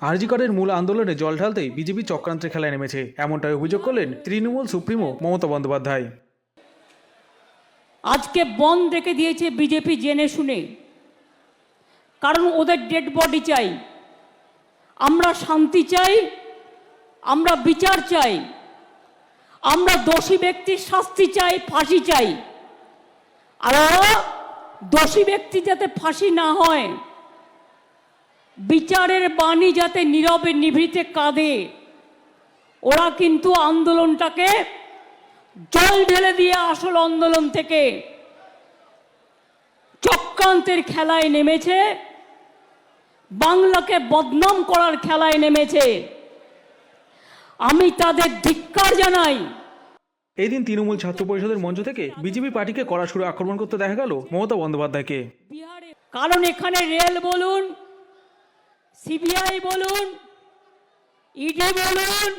আরজিকরের মূল আন্দোলনে জল ঢালতেই বিজেপি চক্রান্তের খেলায় নেমেছে। এমনটাই অভিযোগ করলেন তৃণমূল সুপ্রিমো মমতা বন্দ্যোপাধ্যায়। আজকে বন রেখে দিয়েছে বিজেপি জেনে শুনে। কারণ ওদের ডেড বডি চাই। আমরা শান্তি চাই, আমরা বিচার চাই, আমরা দোষী ব্যক্তির শাস্তি চাই, ফাঁসি চাই। আর দোষী ব্যক্তি যাতে ফাঁসি না হয় বিচারের বাণী যাতে নীরবে নিভৃতে কাঁদে ওরা কিন্তু আন্দোলনটাকে জল ঢেলে দিয়ে আসল আন্দোলন থেকে চক্রান্তের খেলায় নেমেছে বাংলাকে বদনাম করার খেলায় নেমেছে। আমি তাদের ধিক্কার জানাই। এই দিন তৃণমূল ছাত্র পরিষদের মঞ্চ থেকে বিজেপি পার্টিকে কড়া সুরে আক্রমণ করতে দেখা গেল মমতা বন্দ্যোপাধ্যায়কে। কারণ এখানে রেল বলুন সিবিআই বলুন, ইডি বলুন,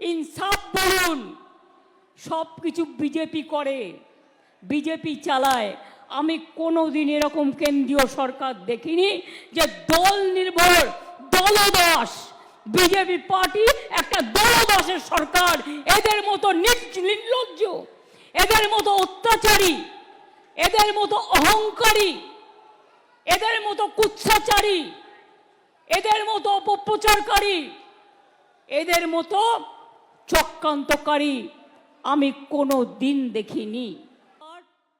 ইনসাফ বলুন সব কিছু বিজেপি করে, বিজেপি চালায়। আমি কোনো দিন এরকম কেন্দ্রীয় সরকার দেখিনি যে দল নির্ভর দলদাস বিজেপি পার্টি একটা দলদাসের সরকার। এদের মতো নির্লজ্জ, এদের মতো অত্যাচারী, এদের মতো অহংকারী, এদের মতো কুচ্ছাচারী এদের মতো অপপ্রচারকারী এদের মতো চক্রান্তকারী আমি কোনো দিন দেখিনি।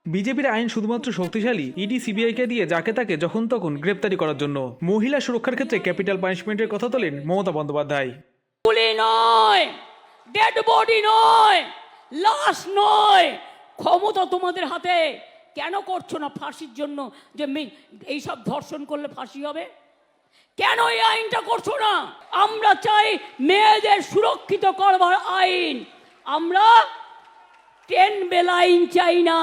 বিজেপির আইন শুধুমাত্র শক্তিশালী ইডি সিবিআইকে দিয়ে যাকে তাকে যখন তখন গ্রেপ্তারি করার জন্য। মহিলা সুরক্ষার ক্ষেত্রে ক্যাপিটাল পানিশমেন্টের কথা তোলেন মমতা বন্দ্যোপাধ্যায়। গুলি নয় ডেড বডি নয় লাশ নয় ক্ষমতা তোমাদের হাতে। কেন করছ না ফাঁসির জন্য? যে এইসব ধর্ষণ করলে ফাঁসি হবে? কেন এই আইনটা করছ না আমরা চাই মেয়েদের সুরক্ষিত করবার আইন আমরা ট্রেন বেল আইন চাই না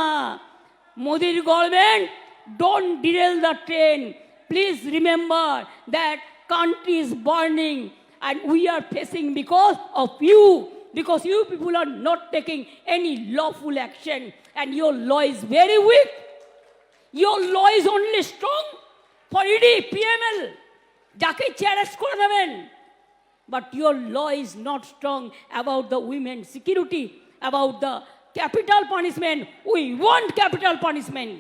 মোদির government don't derail the train please remember that country is burning and we are facing because of you because you people are not taking any lawful action and your law is very weak your law is only strong for E ED, PML যাকে চ্যারেস করে দেবেন but your law is not strong about the women security about the capital punishment we want capital punishment